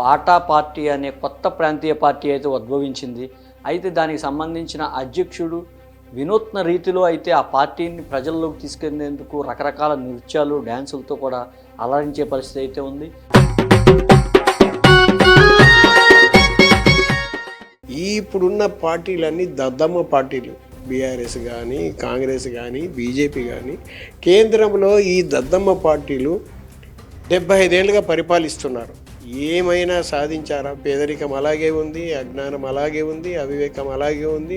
పాటా party అనే కొత్త ప్రాంతీయ పార్టీ అయితే ఉద్భవించింది. అయితే దానికి సంబంధించిన అధ్యక్షుడు వినూత్న రీతిలో అయితే ఆ పార్టీని ప్రజల్లోకి తీసుకెళ్ళేందుకు రకరకాల నృత్యాలు డ్యాన్సులతో కూడా అలరించే పరిస్థితి అయితే ఉంది. ఈ ఇప్పుడున్న పార్టీలన్నీ దద్దమ్మ పార్టీలు. బీఆర్ఎస్ కానీ కాంగ్రెస్ కానీ బీజేపీ కానీ కేంద్రంలో ఈ దద్దమ్మ పార్టీలు డెబ్బై ఐదేళ్ళుగా పరిపాలిస్తున్నారు. ఏమైనా సాధించారా? పేదరికం అలాగే ఉంది అజ్ఞానం అలాగే ఉంది అవివేకం అలాగే ఉంది.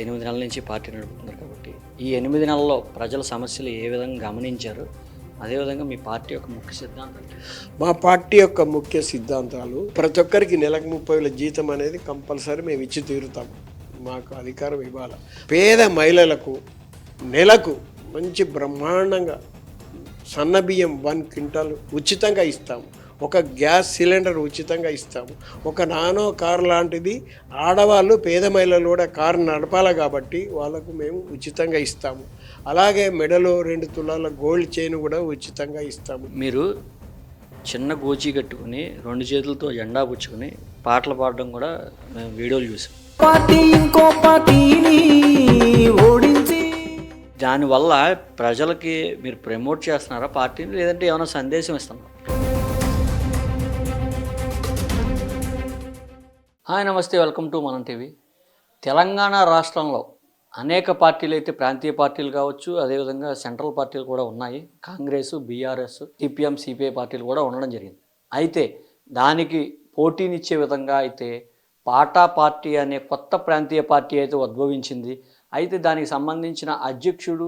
ఎనిమిది నెలల నుంచి పార్టీ నడుపుతున్నారు కాబట్టి ఈ ఎనిమిది నెలల్లో ప్రజల సమస్యలు ఏ విధంగా గమనించారు? అదేవిధంగా మీ పార్టీ యొక్క ముఖ్య సిద్ధాంతం? మా పార్టీ యొక్క ముఖ్య సిద్ధాంతాలు ప్రతి ఒక్కరికి నెలకు ముప్పై వేల జీతం అనేది కంపల్సరీ మేము ఇచ్చి తీరుతాం. మాకు అధికారం ఇవ్వాలి. పేద మహిళలకు నెలకు మంచి బ్రహ్మాండంగా సన్న బియ్యం వన్ క్వింటాల్ ఉచితంగా ఇస్తాము. ఒక గ్యాస్ సిలిండర్ ఉచితంగా ఇస్తాము. ఒక నానో కార్ లాంటిది ఆడవాళ్ళు పేద మహిళలు కూడా కారు నడపాలి కాబట్టి వాళ్ళకు మేము ఉచితంగా ఇస్తాము. అలాగే మెడలో రెండు తులాల గోల్డ్ చైన్ కూడా ఉచితంగా ఇస్తాము. మీరు చిన్న గోచి కట్టుకుని రెండు చేతులతో జెండా పుచ్చుకుని పాటలు పాడడం కూడా మేము వీడియోలు చూసాం. పార్టీ ఇంకో పార్టీని ఓడించి దానివల్ల ప్రజలకి మీరు ప్రమోట్ చేస్తున్నారా పార్టీని? లేదంటే ఏమైనా సందేశం ఇస్తున్నారా హాయ్ నమస్తే welcome to Manam TV. Telangana రాష్ట్రంలో అనేక పార్టీలు అయితే ప్రాంతీయ పార్టీలు కావచ్చు అదేవిధంగా సెంట్రల్ పార్టీలు కూడా ఉన్నాయి. కాంగ్రెస్ బీఆర్ఎస్ సిపిఎం సిపిఐ పార్టీలు కూడా ఉండడం జరిగింది. అయితే దానికి పోటీనిచ్చే విధంగా అయితే పాటా పార్టీ అనే కొత్త ప్రాంతీయ పార్టీ అయితే ఉద్భవించింది. అయితే దానికి సంబంధించిన అధ్యక్షుడు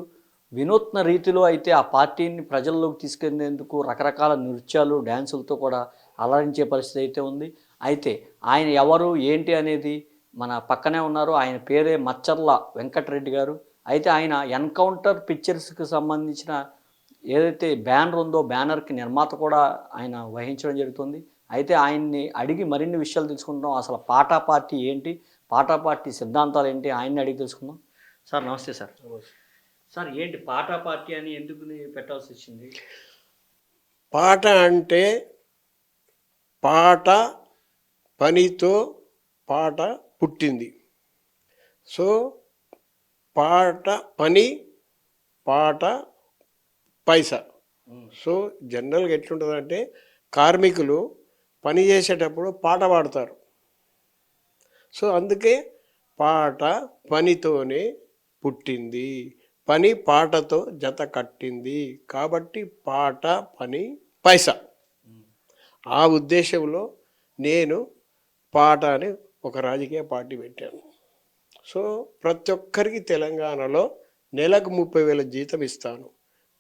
వినూత్న రీతిలో అయితే ఆ పార్టీని ప్రజల్లోకి తీసుకెళ్ళేందుకు రకరకాల నృత్యాలు డ్యాన్సులతో కూడా అలరించే పరిస్థితి అయితే ఉంది. అయితే ఆయన ఎవరు ఏంటి అనేది మన పక్కనే ఉన్నారు. ఆయన పేరే మచ్చర్ల వెంకటరెడ్డి గారు. అయితే ఆయన ఎన్కౌంటర్ పిక్చర్స్కి సంబంధించిన ఏదైతే బ్యానర్ ఉందో బ్యానర్కి నిర్మాత కూడా ఆయన వహించడం జరుగుతుంది. అయితే ఆయన్ని అడిగి మరిన్ని విషయాలు తెలుసుకుంటాం అసలు పాటా పార్టీ ఏంటి? పాటా పార్టీ సిద్ధాంతాలు ఏంటి? ఆయన్ని అడిగి తెలుసుకుందాం. సార్ నమస్తే సార్. సార్ ఏంటి పాటా పార్టీ అని ఎందుకు పెట్టాల్సి వచ్చింది? పాట అంటే పాట పనితో పాట పుట్టింది. సో పాట పని పాట పైసా. సో జనరల్గా ఎట్లుంటుందంటే కార్మికులు పని చేసేటప్పుడు పాట పాడతారు. సో అందుకే పాట పనితోనే పుట్టింది. పని పాటతో జత కట్టింది. కాబట్టి పాట పని పైసా. ఆ ఉద్దేశంలో నేను పాట అని ఒక రాజకీయ పార్టీ పెట్టాను. సో ప్రతి ఒక్కరికి తెలంగాణలో నెలకు ముప్పై వేల జీతం ఇస్తాను.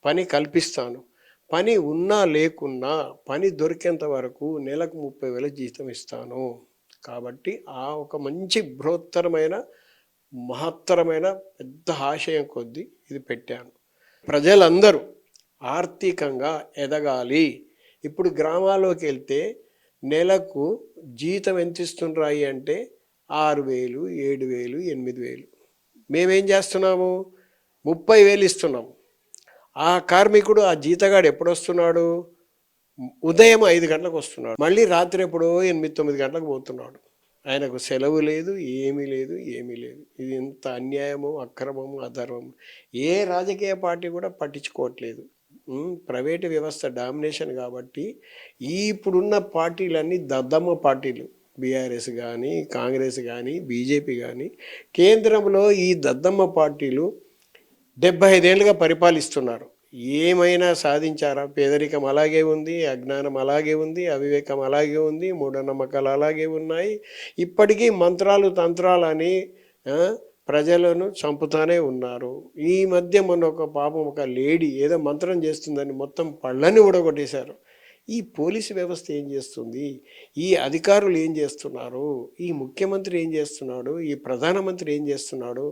పని కల్పిస్తాను. పని ఉన్నా లేకున్నా పని దొరికేంత వరకు నెలకు ముప్పై వేల జీతం ఇస్తాను. కాబట్టి ఆ ఒక మంచి బృహత్తరమైన మహత్తరమైన పెద్ద ఆశయం కొద్దీ ఇది పెట్టాను. ప్రజలందరూ ఆర్థికంగా ఎదగాలి. ఇప్పుడు గ్రామాల్లోకి వెళ్తే నెలకు జీతం ఎంత ఇస్తుండ్రాయి అంటే ఆరు వేలు ఏడు వేలు ఎనిమిది వేలు. మేమేం చేస్తున్నాము? ముప్పై వేలు ఇస్తున్నాము ఆ కార్మికుడు ఆ జీతగాడు ఎప్పుడు వస్తున్నాడు ఉదయం ఐదు గంటలకు వస్తున్నాడు. మళ్ళీ రాత్రి ఎప్పుడో ఎనిమిది తొమ్మిది గంటలకు పోతున్నాడు. ఆయనకు సెలవు లేదు ఏమీ లేదు ఏమీ లేదు. ఇది ఎంత అన్యాయము అక్రమము అధర్మము. ఏ రాజకీయ పార్టీ కూడా పట్టించుకోవట్లేదు. ప్రైవేటు వ్యవస్థ డామినేషన్ కాబట్టి ఇప్పుడున్న పార్టీలన్నీ దద్దమ్మ పార్టీలు. బీఆర్ఎస్ కానీ కాంగ్రెస్ కానీ బీజేపీ కానీ కేంద్రంలో ఈ దద్దమ్మ పార్టీలు డెబ్బై ఐదేళ్ళుగా పరిపాలిస్తున్నారు. ఏమైనా సాధించారా? పేదరికం అలాగే ఉంది అజ్ఞానం అలాగే ఉంది అవివేకం అలాగే ఉంది మూఢనమ్మకాలు అలాగే ఉన్నాయి. ఇప్పటికీ మంత్రాలు తంత్రాలని ప్రజలను చంపుతానే ఉన్నారు. ఈ మధ్య మొన్న ఒక పాపం ఒక లేడీ ఏదో మంత్రం చేస్తుందని మొత్తం పళ్ళని ఊడగొట్టేశారు. ఈ పోలీసు వ్యవస్థ ఏం చేస్తుంది? ఈ అధికారులు ఏం చేస్తున్నారు? ఈ ముఖ్యమంత్రి ఏం చేస్తున్నాడు? ఈ ప్రధానమంత్రి ఏం చేస్తున్నాడు?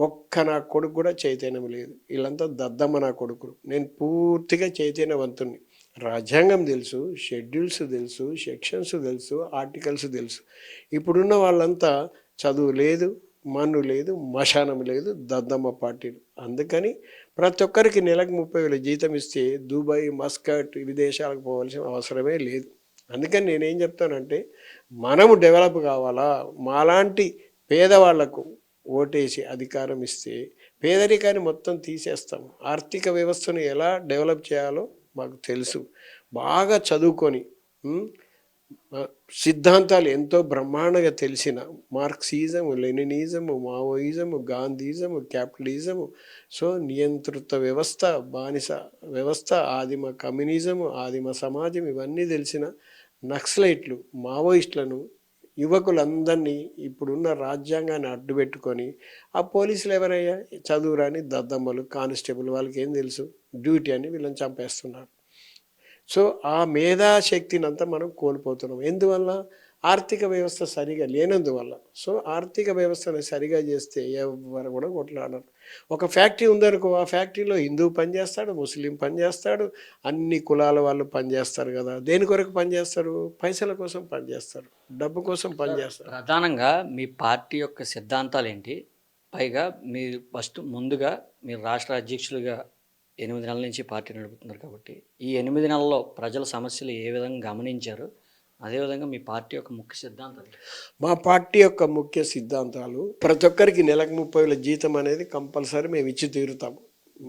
ఒక్క నా కొడుకు కూడా చైతన్యం లేదు. వీళ్ళంతా దద్దమ్మ నా కొడుకులు. నేను పూర్తిగా చైతన్యవంతుణ్ణి. రాజ్యాంగం తెలుసు షెడ్యూల్స్ తెలుసు సెక్షన్స్ తెలుసు ఆర్టికల్స్ తెలుసు. ఇప్పుడున్న వాళ్ళంతా చదువు లేదు మన్ను లేదు మశానం లేదు దద్దమ్మ పార్టీలు. అందుకని ప్రతి ఒక్కరికి నెలకు ముప్పై వేల జీతం ఇస్తే దుబాయ్ మస్కట్ విదేశాలకు పోవాల్సిన అవసరమే లేదు. అందుకని నేనేం చెప్తానంటే మనము డెవలప్ కావాలా? మాలాంటి పేదవాళ్ళకు ఓటేసి అధికారం ఇస్తే పేదరికాన్ని మొత్తం తీసేస్తాం ఆర్థిక వ్యవస్థను ఎలా డెవలప్ చేయాలో మాకు తెలుసు. బాగా చదువుకొని సిద్ధాంతాలు ఎంతో బ్రహ్మాండంగా తెలిసిన మార్క్సిజము లెనినిజము మావోయిజము గాంధీజము క్యాపిటలిజము సో నియంత్రిత వ్యవస్థ బానిస వ్యవస్థ ఆదిమ కమ్యూనిజము ఆదిమ సమాజం ఇవన్నీ తెలిసిన నక్సలైట్లు మావోయిస్టులను యువకులందరినీ ఇప్పుడున్న రాజ్యాంగాన్ని అడ్డుపెట్టుకొని ఆ పోలీసులు ఎవరయ్యా? చదువురాని దద్దమ్మలు కానిస్టేబుల్ వాళ్ళకి ఏం తెలుసు? డ్యూటీ అని వీళ్ళని చంపేస్తున్నారు. సో ఆ మేధాశక్తిని అంతా మనం కోల్పోతున్నాం. ఎందువల్ల? ఆర్థిక వ్యవస్థ సరిగా లేనందువల్ల. సో ఆర్థిక వ్యవస్థను సరిగా చేస్తే ఎవరు కూడా కొట్లాడరు. ఒక ఫ్యాక్టరీ ఉందనుకో ఆ ఫ్యాక్టరీలో హిందూ పనిచేస్తాడు ముస్లిం పనిచేస్తాడు అన్ని కులాల వాళ్ళు పనిచేస్తారు కదా. దేని కొరకు పనిచేస్తారు పైసల కోసం పనిచేస్తారు డబ్బు కోసం పనిచేస్తారు ప్రధానంగా మీ పార్టీ యొక్క సిద్ధాంతాలు ఏంటి పైగా మీరు ఫస్ట్ ముందుగా మీరు రాష్ట్ర అధ్యక్షులుగా ఎనిమిది నెలల నుంచి పార్టీ నడుపుతున్నారు కాబట్టి ఈ ఎనిమిది నెలల్లో ప్రజల సమస్యలు ఏ విధంగా గమనించారు? అదేవిధంగా మీ పార్టీ యొక్క ముఖ్య సిద్ధాంతాలు. మా పార్టీ యొక్క ముఖ్య సిద్ధాంతాలు ప్రతి ఒక్కరికి నెలకు ముప్పై వేల జీతం అనేది కంపల్సరీ మేము ఇచ్చి తీరుతాము.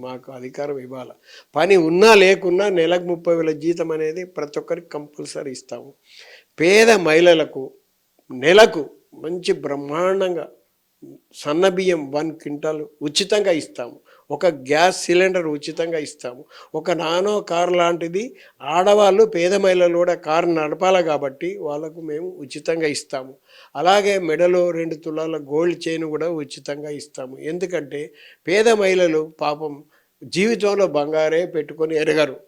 మాకు అధికారం ఇవ్వాలి. పని ఉన్నా లేకున్నా నెలకు ముప్పై వేల జీతం అనేది ప్రతి ఒక్కరికి కంపల్సరీ ఇస్తాము. పేద మహిళలకు నెలకు మంచి బ్రహ్మాండంగా సన్న బియ్యం వన్ క్వింటాల్ ఉచితంగా ఇస్తాము. ఒక గ్యాస్ సిలిండర్ ఉచితంగా ఇస్తాము. ఒక నానో కార్ లాంటిది ఆడవాళ్ళు పేద మహిళలు కూడా కారు నడపాలి కాబట్టి వాళ్ళకు మేము ఉచితంగా ఇస్తాము. అలాగే మెడలో రెండు తులాల గోల్డ్ చైన్ కూడా ఉచితంగా ఇస్తాము. ఎందుకంటే పేద మహిళలు పాపం జీవితంలో బంగారే పెట్టుకొని ఎరగరు.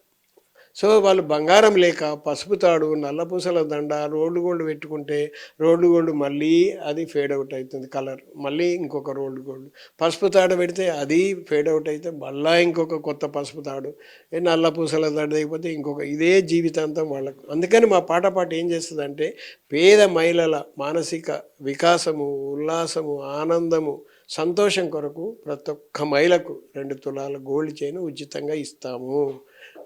సో వాళ్ళు బంగారం లేక పసుపు తాడు నల్లపూసల దండ రోల్డ్ గోల్డ్ పెట్టుకుంటే రోల్డ్ గోల్డ్ మళ్ళీ అది ఫేడ్ అవుట్ అవుతుంది కలర్. మళ్ళీ ఇంకొక రోల్డ్ గోల్డ్. పసుపు తాడు పెడితే అది ఫేడ్ అవుట్ అయితే మళ్ళీ ఇంకొక కొత్త పసుపు తాడు. నల్లపూసల నల్ల పూసల దండ అయిపోతే ఇంకొక ఇదే జీవితాంతం వాళ్ళకు. అందుకని మా పాట పాట ఏం చేస్తుందంటే పేద మహిళల మానసిక వికాసము ఉల్లాసము ఆనందము సంతోషం కొరకు ప్రతి ఒక్క మహిళకు రెండు తులాల గోల్డ్ చైన్ ఉచితంగా ఇస్తాము.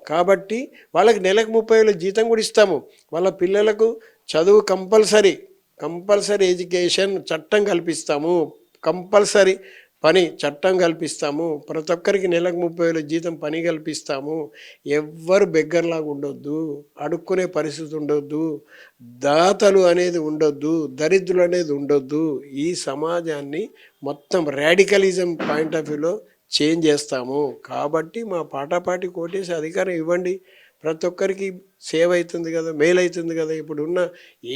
కాబట్టి వాళ్ళకి నెలకు ముప్పై వేల జీతం కూడా ఇస్తాము. వాళ్ళ పిల్లలకు చదువు కంపల్సరీ కంపల్సరీ ఎడ్యుకేషన్ చట్టం కల్పిస్తాము. కంపల్సరీ పని చట్టం కల్పిస్తాము. ప్రతి ఒక్కరికి నెలకు ముప్పై వేల జీతం పని కల్పిస్తాము. ఎవ్వరు బెగ్గర్లాగా ఉండొద్దు అడుక్కునే పరిస్థితి ఉండొద్దు దాతలు అనేది ఉండొద్దు దరిద్రులు అనేది ఉండొద్దు. ఈ సమాజాన్ని మొత్తం రాడికలిజం పాయింట్ ఆఫ్ వ్యూలో చేంజ్ చేస్తాము. కాబట్టి మా పాటాపాటి కోటేసి అధికారం ఇవ్వండి. ప్రతి ఒక్కరికి సేవ్ అవుతుంది కదా మేలు అవుతుంది కదా. ఇప్పుడు ఉన్న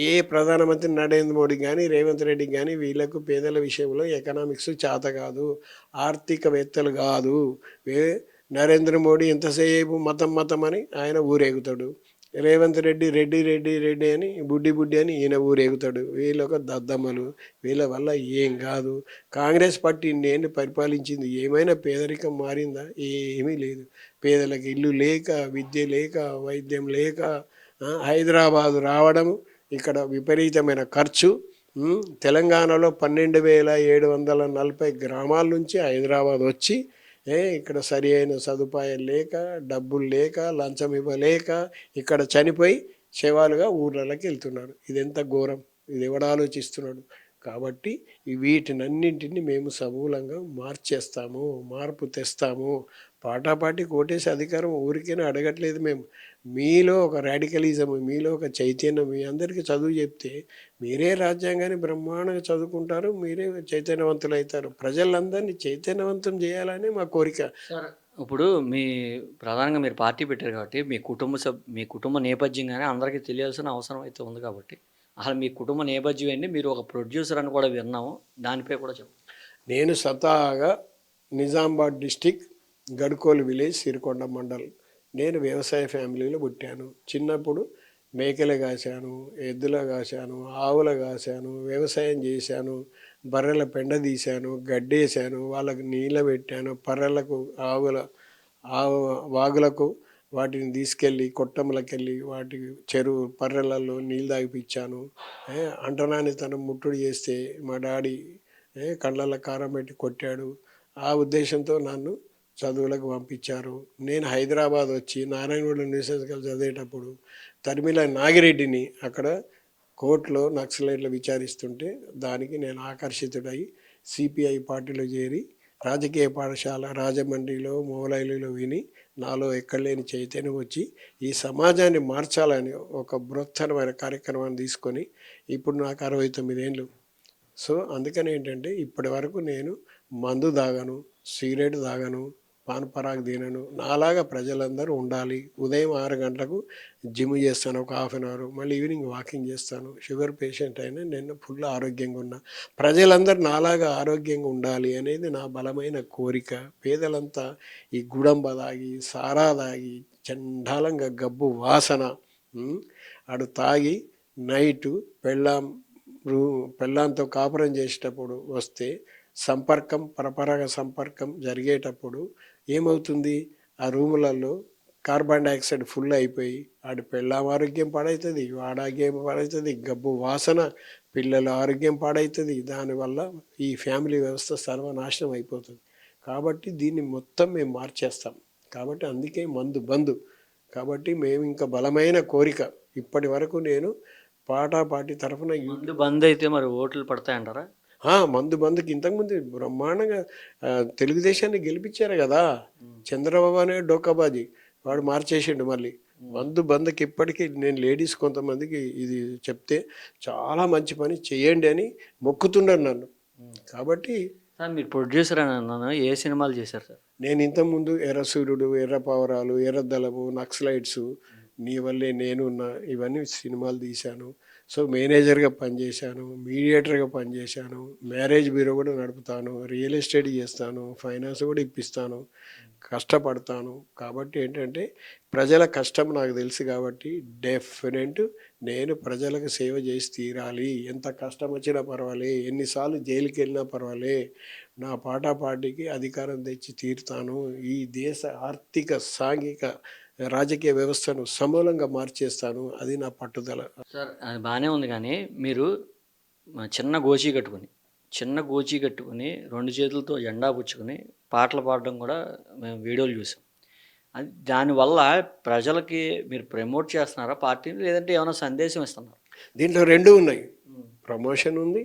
ఏ ప్రధానమంత్రి నరేంద్ర మోడీ కానీ రేవంత్ రెడ్డి కానీ వీళ్ళకు పేదల విషయంలో ఎకనామిక్స్ చేత కాదు ఆర్థికవేత్తలు కాదు. వే నరేంద్ర మోడీ ఎంతసేపు మతం మతం అని ఆయన ఊరేగుతాడు. రేవంత్ రెడ్డి రెడ్డి రెడ్డి రెడ్డి అని బుడ్డి బుడ్డి అని ఈయన ఊరేగుతాడు. వీళ్ళొక దద్దమ్మలు. వీళ్ళ వల్ల ఏం కాదు. కాంగ్రెస్ పార్టీ నేను పరిపాలించింది. ఏమైనా పేదరికం మారిందా? ఏమీ లేదు. పేదలకు ఇల్లు లేక విద్య లేక వైద్యం లేక హైదరాబాదు రావడం ఇక్కడ విపరీతమైన ఖర్చు. తెలంగాణలో పన్నెండు వేల ఏడు వందల నలభై గ్రామాల నుంచి హైదరాబాద్ వచ్చి ఏ ఇక్కడ సరి అయిన సదుపాయం లేక డబ్బులు లేక లంచం ఇవ్వలేక ఇక్కడ చనిపోయి శవాలుగా ఊర్లలోకి వెళ్తున్నారు ఇది ఎంత ఘోరం? ఇది ఎవడు ఆలోచిస్తున్నాడు? కాబట్టి వీటినన్నింటిని వీటినన్నింటినీ మేము సమూలంగా మార్చేస్తాము మార్పు తెస్తాము. పాటాపాటి కోటేసి అధికారం ఊరికేనే అడగట్లేదు మేము. మీలో ఒక రాడికలిజం మీలో ఒక చైతన్యం మీ అందరికీ చదువు చెప్తే మీరే రాజ్యాంగాన్ని బ్రహ్మాండంగా చదువుకుంటారు మీరే చైతన్యవంతులు అవుతారు ప్రజలందరినీ చైతన్యవంతం చేయాలని మా కోరిక. ఇప్పుడు మీ ప్రధానంగా మీరు పార్టీ పెట్టారు కాబట్టి మీ కుటుంబ సభ్ మీ కుటుంబ నేపథ్యం కానీ అందరికీ తెలియాల్సిన అవసరం అయితే ఉంది కాబట్టి అసలు మీ కుటుంబ నేపథ్యం ఏంటి? మీరు ఒక ప్రొడ్యూసర్ అని కూడా విన్నాము. దానిపై కూడా చెప్పు. నేను స్వతహాగా నిజామాబాద్ డిస్టిక్ గడ్కోల్ విలేజ్ సిరికొండ మండల్. నేను వ్యవసాయ ఫ్యామిలీలో పుట్టాను. చిన్నప్పుడు మేకలు కాశాను ఎద్దుల కాశాను ఆవుల కాశాను వ్యవసాయం చేశాను బర్రెల పెండ తీశాను గడ్డేశాను వాళ్ళకు నీళ్ళ పెట్టాను పర్రెలకు ఆవుల ఆవు వాగులకు వాటిని తీసుకెళ్ళి కొట్టంలకెళ్ళి వాటి చెరువు పర్రెలలో నీళ్ళు తాగిపించాను అంటనాన్ని అంటనానితనం ముట్టుడు చేస్తే మా డాడీ కళ్ళల్లో కారం పెట్టి కొట్టాడు. ఆ ఉద్దేశంతో నన్ను చదువులకు పంపించారు. నేను హైదరాబాద్ వచ్చి నారాయణగూడ న్యూసెన్స్కల్ చదివేటప్పుడు తరిమిల నాగిరెడ్డిని అక్కడ కోర్టులో నక్సలైట్లు విచారిస్తుంటే దానికి నేను ఆకర్షితుడై సిపిఐ పార్టీలో చేరి రాజకీయ పాఠశాల రాజమండ్రిలో మోలైలులో విని నాలో ఎక్కడలేని చైతన్యం వచ్చి ఈ సమాజాన్ని మార్చాలని ఒక బృహత్తరమైన కార్యక్రమాన్ని తీసుకొని ఇప్పుడు నాకు అరవై తొమ్మిదేళ్ళు సో అందుకని ఏంటంటే ఇప్పటి వరకు నేను మందు తాగను సిగరెట్ తాగను పాన్ పరాగ్ తినను నాలాగా ప్రజలందరూ ఉండాలి. ఉదయం ఆరు గంటలకు జిమ్ చేస్తాను ఒక హాఫ్ అన్ అవర్. మళ్ళీ ఈవినింగ్ వాకింగ్ చేస్తాను. షుగర్ పేషెంట్ అయినా నేను ఫుల్ ఆరోగ్యంగా ఉన్నా. ప్రజలందరూ నాలాగా ఆరోగ్యంగా ఉండాలి అనేది నా బలమైన కోరిక. పేదలంతా ఈ గుడంబ తాగి సారా తాగి చండాలంగా గబ్బు వాసన అడు తాగి నైటు పెళ్ళాం రూ పెళ్ళాంతో కాపురం చేసేటప్పుడు వస్తే సంపర్కం పరపరాగ సంపర్కం జరిగేటప్పుడు ఏమవుతుంది? ఆ రూములలో కార్బన్ డైఆక్సైడ్ ఫుల్ అయిపోయి ఆడి పెళ్ళాం ఆరోగ్యం పాడవుతుంది వాడి ఆరోగ్యం పాడవుతుంది గబ్బు వాసన పిల్లల ఆరోగ్యం పాడవుతుంది దానివల్ల ఈ ఫ్యామిలీ వ్యవస్థ సర్వనాశనం అయిపోతుంది. కాబట్టి దీన్ని మొత్తం మేము మార్చేస్తాం. కాబట్టి అందుకే మందు బంద్. కాబట్టి మేము ఇంకా బలమైన కోరిక. ఇప్పటి వరకు నేను పాటా తరఫున బంద్ అయితే మరి ఓట్లు పడతాయంటారా? మందు బందుకి ఇంతకుముందు బ్రహ్మాండంగా తెలుగుదేశాన్ని గెలిపించారు కదా. చంద్రబాబు అనే డోకాబాజీ. వాడు మార్చేసిండు మళ్ళీ. మందు బందుకి ఇప్పటికీ నేను లేడీస్ కొంతమందికి ఇది చెప్తే చాలా మంచి పని చేయండి అని మొక్కుతున్నారు నన్ను. కాబట్టి సార్ మీరు ప్రొడ్యూసర్ అని అన్నాను. ఏ సినిమాలు చేశారు సార్? నేను ఇంతకుముందు ఎర్ర సూర్యుడు ఎర్ర పావురాలు ఎర్ర దళము నక్సలైట్స్ నీ వల్లే నేనున్నా ఇవన్నీ సినిమాలు తీశాను. సో మేనేజర్గా పనిచేశాను మీడియేటర్గా పనిచేశాను మ్యారేజ్ బ్యూరో కూడా నడుపుతాను రియల్ ఎస్టేట్ చేస్తాను ఫైనాన్స్ కూడా ఇప్పిస్తాను కష్టపడతాను. కాబట్టి ఏంటంటే ప్రజల కష్టం నాకు తెలుసు కాబట్టి డెఫినెట్ నేను ప్రజలకు సేవ చేసి తీరాలి. ఎంత కష్టం వచ్చినా పర్వాలే ఎన్నిసార్లు జైలుకి వెళ్ళినా పర్వాలే నా పాటా పార్టీకి అధికారం తెచ్చి తీరుతాను. ఈ దేశ ఆర్థిక సాంఘిక రాజకీయ వ్యవస్థను సమూలంగా మార్చేస్తాను. అది నా పట్టుదల. సార్ అది బాగానే ఉంది కానీ మీరు చిన్న గోచి కట్టుకుని చిన్న గోచి కట్టుకుని రెండు చేతులతో జెండా పుచ్చుకుని పాటలు పాడడం కూడా మేము వీడియోలు చూసాం. అది దానివల్ల ప్రజలకి మీరు ప్రమోట్ చేస్తున్నారా పార్టీని లేదంటే ఏమైనా సందేశం ఇస్తున్నారా? దీంట్లో రెండు ఉన్నాయి. ప్రమోషన్ ఉంది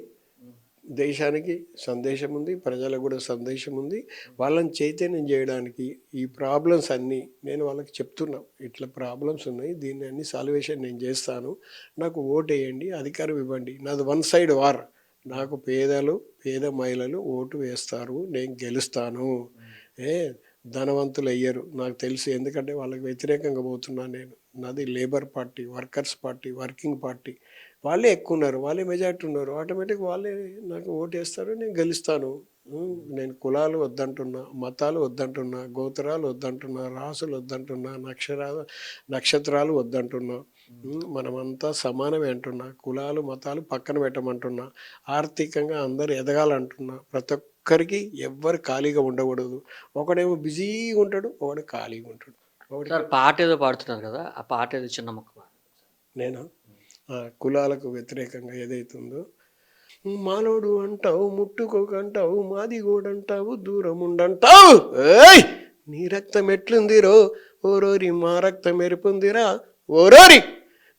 దేశానికి సందేశం ఉంది ప్రజలకు కూడా సందేశం ఉంది. వాళ్ళని చైతన్యం చేయడానికి ఈ ప్రాబ్లమ్స్ అన్నీ నేను వాళ్ళకి చెప్తున్నా. ఇట్లా ప్రాబ్లమ్స్ ఉన్నాయి దీన్ని అన్ని సాల్వేషన్ నేను చేస్తాను. నాకు ఓటు వేయండి అధికారం ఇవ్వండి. నాది వన్ సైడ్ వార్ నాకు పేదలు పేద మహిళలు ఓటు వేస్తారు నేను గెలుస్తాను. ఏ ధనవంతులు అయ్యరు. నాకు తెలుసు ఎందుకంటే వాళ్ళకి వ్యతిరేకంగా పోతున్నాను నేను. నాది labour party workers party working party వాళ్ళే ఎక్కువ ఉన్నారు వాళ్ళే మెజార్టీ ఉన్నారు. ఆటోమేటిక్ వాళ్ళే నాకు ఓటు వేస్తారు నేను గెలుస్తాను. నేను కులాలు వద్దంటున్నా మతాలు వద్దంటున్నా గోత్రాలు వద్దంటున్నా రాసులు వద్దంటున్నా నక్షరా నక్షత్రాలు వద్దంటున్నా. మనమంతా సమానమే అంటున్నా. కులాలు మతాలు పక్కన పెట్టమంటున్నా. ఆర్థికంగా అందరు ఎదగాలంటున్నా. ప్రతి ఒక్కరికి ఎవ్వరు ఖాళీగా ఉండకూడదు. ఒకడేమో బిజీగా ఉంటాడు ఒకడు ఖాళీగా ఉంటాడు. ఒకటి పాట ఏదో పాడుతున్నారు కదా ఆ పాట ఏదో చిన్న మొక్క. నేను? కులాలకు వ్యతిరేకంగా ఏదైతుందో. మాలోడు అంటావు ముట్టుకోకంటావు మాది అంటావు దూరం ఉండంటావు ఏయ్! నీ రక్తం ఎట్లుందిరో ఓరోరి మా రక్తం ఎరుపుందిరా ఓరోరి!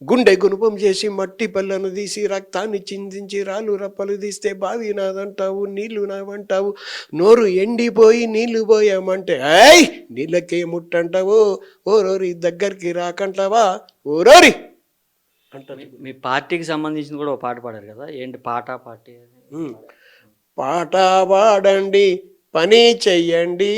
గుండె గుణపం చేసి మట్టి పళ్ళను తీసి రక్తాన్ని చిందించి రాళ్ళు రప్పలు తీస్తే బావి నాదంటావు నీళ్ళు నావంటావు. నోరు ఎండిపోయి నీళ్ళు పోయామంటే ఐ నీళ్ళకే ముట్టంటావు ఓరోరి దగ్గరికి రాకంటావా ఓరోరి! అంటారు. మీ- పార్టీకి సంబంధించింది కూడా ఒక పాట పాడారు కదా ఏంటి పాట పార్టీ. పాట పాడండి పని చెయ్యండి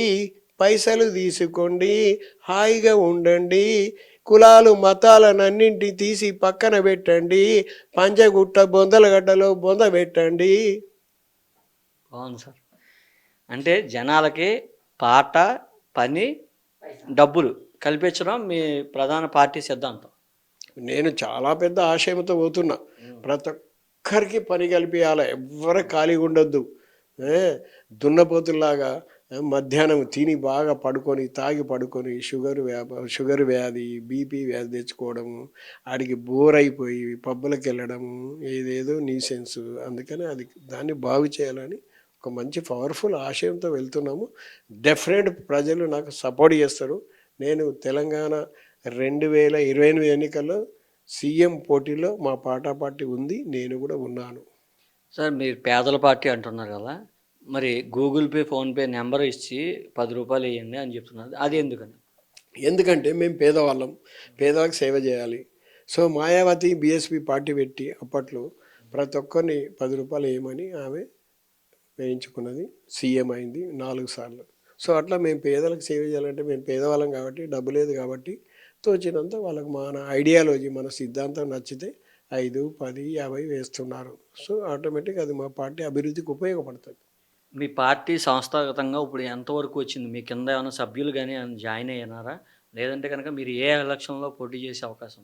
పైసలు తీసుకోండి హాయిగా ఉండండి కులాలు మతాలనన్నింటి తీసి పక్కన పెట్టండి పంజగుట్ట బొందలగడ్డలో బొంద పెట్టండి. బాగుంది సార్. అంటే జనాలకి పాట పని డబ్బులు కల్పించడం మీ ప్రధాన పార్టీ సిద్ధాంతం. నేను చాలా పెద్ద ఆశయంతో పోతున్నా. ప్రతి ఒక్కరికి పని కల్పించాలి ఎవ్వరు ఖాళీగా ఉండొద్దు. దున్నపోతుల్లాగా మధ్యాహ్నం తిని బాగా పడుకొని తాగి పడుకొని షుగర్ వ్యాప షుగర్ వ్యాధి బీపీ వ్యాధి తెచ్చుకోవడము ఆడికి బోర్ అయిపోయి పబ్బులకు వెళ్ళడము ఏదేదో నీసెన్స్ అందుకని అది దాన్ని బాగు చేయాలని ఒక మంచి పవర్ఫుల్ ఆశయంతో వెళ్తున్నాము. డెఫినెట్ ప్రజలు నాకు సపోర్ట్ చేస్తారు. నేను తెలంగాణ రెండు వేల ఇరవై ఎనిమిది ఎన్నికల్లో సీఎం పోటీలో మా పాటా పార్టీ ఉంది నేను కూడా ఉన్నాను. సార్ మీరు పేదల పార్టీ అంటున్నారు కదా మరి గూగుల్ పే ఫోన్పే నెంబర్ ఇచ్చి పది రూపాయలు వేయండి అని చెప్తున్నారు. అది ఎందుకని? ఎందుకంటే మేము పేదవాళ్ళం పేదవాళ్ళకి సేవ చేయాలి. సో మాయావతి బీఎస్పీ పార్టీ పెట్టి అప్పట్లో ప్రతి ఒక్కరిని పది రూపాయలు వేయమని ఆమె వేయించుకున్నది సీఎం అయింది నాలుగు సార్లు. సో అట్లా మేము పేదలకు సేవ చేయాలంటే మేము పేదవాళ్ళం కాబట్టి డబ్బు లేదు కాబట్టి తోచినంత వాళ్ళకి మన ఐడియాలజీ మన సిద్ధాంతం నచ్చితే ఐదు పది యాభై వేస్తున్నారు. సో ఆటోమేటిక్ అది మా పార్టీ అభివృద్ధికి ఉపయోగపడుతుంది. మీ పార్టీ సంస్థాగతంగా ఇప్పుడు ఎంతవరకు వచ్చింది? మీ కింద ఏమైనా సభ్యులు కానీ జాయిన్ అయ్యారా? లేదంటే కనుక మీరు ఏ ఎలక్షన్లో పోటీ చేసే అవకాశం?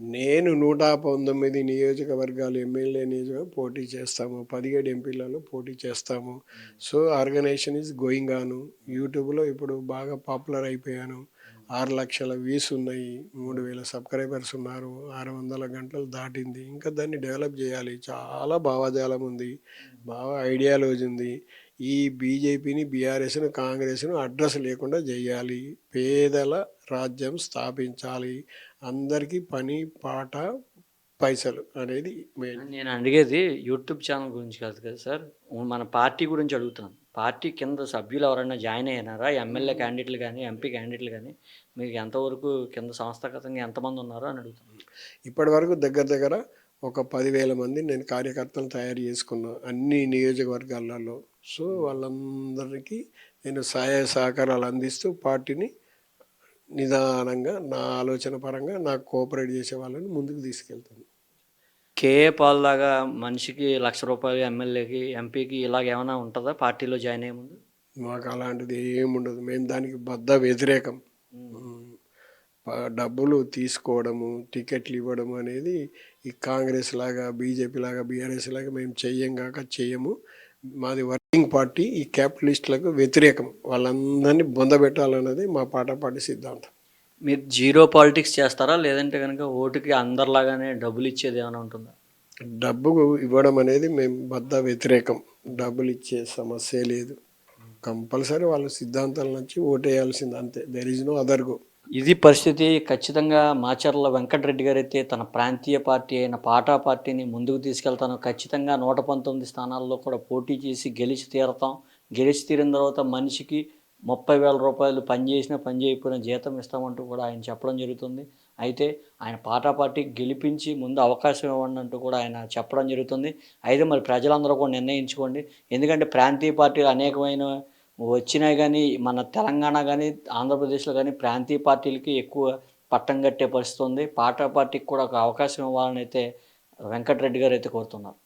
నేను నూట పంతొమ్మిది నియోజకవర్గాలు ఎమ్మెల్యే నియోజకవర్గం పోటీ చేస్తాము. పదిహేడు ఎంపీలలో పోటీ చేస్తాము. సో ఆర్గనైజేషన్ ఈజ్ గోయింగ్ ఆను. యూట్యూబ్లో ఇప్పుడు బాగా పాపులర్ అయిపోయాను. ఆరు లక్షల వ్యూస్ ఉన్నాయి మూడు వేల సబ్స్క్రైబర్స్ ఉన్నారు ఆరు వందల గంటలు దాటింది. ఇంకా దాన్ని డెవలప్ చేయాలి. చాలా భావజాలం ఉంది బాగా ఐడియాలజీ ఉంది. ఈ బీజేపీని బీఆర్ఎస్ను కాంగ్రెస్ను అడ్రస్ లేకుండా చేయాలి. పేదల రాజ్యం స్థాపించాలి. అందరికీ పని పాట పైసలు అనేది మెయిన్ నేను అడిగేది యూట్యూబ్ ఛానల్ గురించి కాదు కదా సార్. మన పార్టీ గురించి అడుగుతాను పార్టీ కింద సభ్యులు ఎవరైనా జాయిన్ అయ్యారా ఎమ్మెల్యే క్యాండిడేట్లు కానీ ఎంపీ క్యాండిడేట్లు కానీ మీకు ఎంతవరకు కింద సంస్థాగతంగా ఎంతమంది ఉన్నారో అని అడుగుతున్నాను ఇప్పటి వరకు దగ్గర దగ్గర ఒక పదివేల మంది నేను కార్యకర్తలు తయారు చేసుకున్నా అన్ని నియోజకవర్గాలలో. సో వాళ్ళందరికీ నేను సహాయ సహకారాలు అందిస్తూ పార్టీని నిదానంగా నా ఆలోచన పరంగా నాకు కోఆపరేట్ చేసే వాళ్ళని ముందుకు తీసుకెళ్తాను. కేఏ పాల్ లాగా మనిషికి లక్ష రూపాయలు ఎమ్మెల్యేకి ఎంపీకి ఇలాగ ఏమైనా ఉంటుందా? పార్టీలో జాయిన్ అయ్యే ముందు? మాకు అలాంటిది ఏముండదు మేము దానికి బద్ద వ్యతిరేకం. డబ్బులు తీసుకోవడము టికెట్లు ఇవ్వడము అనేది ఈ కాంగ్రెస్ లాగా బీజేపీ లాగా బీఆర్ఎస్ లాగా మేము చెయ్యం కాక చెయ్యము. మాది వర్కింగ్ పార్టీ ఈ క్యాపిటలిస్టులకు వ్యతిరేకం. వాళ్ళందరినీ బొందబెట్టాలన్నది మా పాట పార్టీ సిద్ధాంతం. మీరు జీరో పాలిటిక్స్ చేస్తారా? లేదంటే కనుక ఓటుకి అందరిలాగానే డబ్బులు ఇచ్చేది ఏమైనా ఉంటుందా? డబ్బు ఇవ్వడం అనేది మేము బద్ద వ్యతిరేకం. డబ్బులు ఇచ్చే సమస్య లేదు. కంపల్సరీ వాళ్ళ సిద్ధాంతాల నుంచి ఓటేయాల్సింది అంతే. There is no other go ఇది పరిస్థితి ఖచ్చితంగా మాచర్ల వెంకటరెడ్డి గారు అయితే తన ప్రాంతీయ పార్టీ అయిన పాటా పార్టీని ముందుకు తీసుకెళ్తాను. ఖచ్చితంగా నూట పంతొమ్మిది స్థానాల్లో కూడా పోటీ చేసి గెలిచి తీరతాం. గెలిచి తీరిన తర్వాత మనిషికి ముప్పై వేల రూపాయలు పని చేసినా పని చేయకపోయినా జీతం ఇస్తామంటూ కూడా ఆయన చెప్పడం జరుగుతుంది. అయితే ఆయన పాటా పార్టీకి గెలిపించి ముందు అవకాశం ఇవ్వండి అంటూ కూడా ఆయన చెప్పడం జరుగుతుంది. అయితే మరి ప్రజలందరూ కూడా నిర్ణయించుకోండి. ఎందుకంటే ప్రాంతీయ పార్టీలు అనేకమైన వచ్చినాయి కానీ మన తెలంగాణ కానీ ఆంధ్రప్రదేశ్లో కానీ ప్రాంతీయ పార్టీలకి ఎక్కువ పట్టం కట్టే పరిస్థితి ఉంది. పాటా పార్టీకి కూడా ఒక అవకాశం ఇవ్వాలని అయితే వెంకటరెడ్డి గారు అయితే కోరుతున్నారు.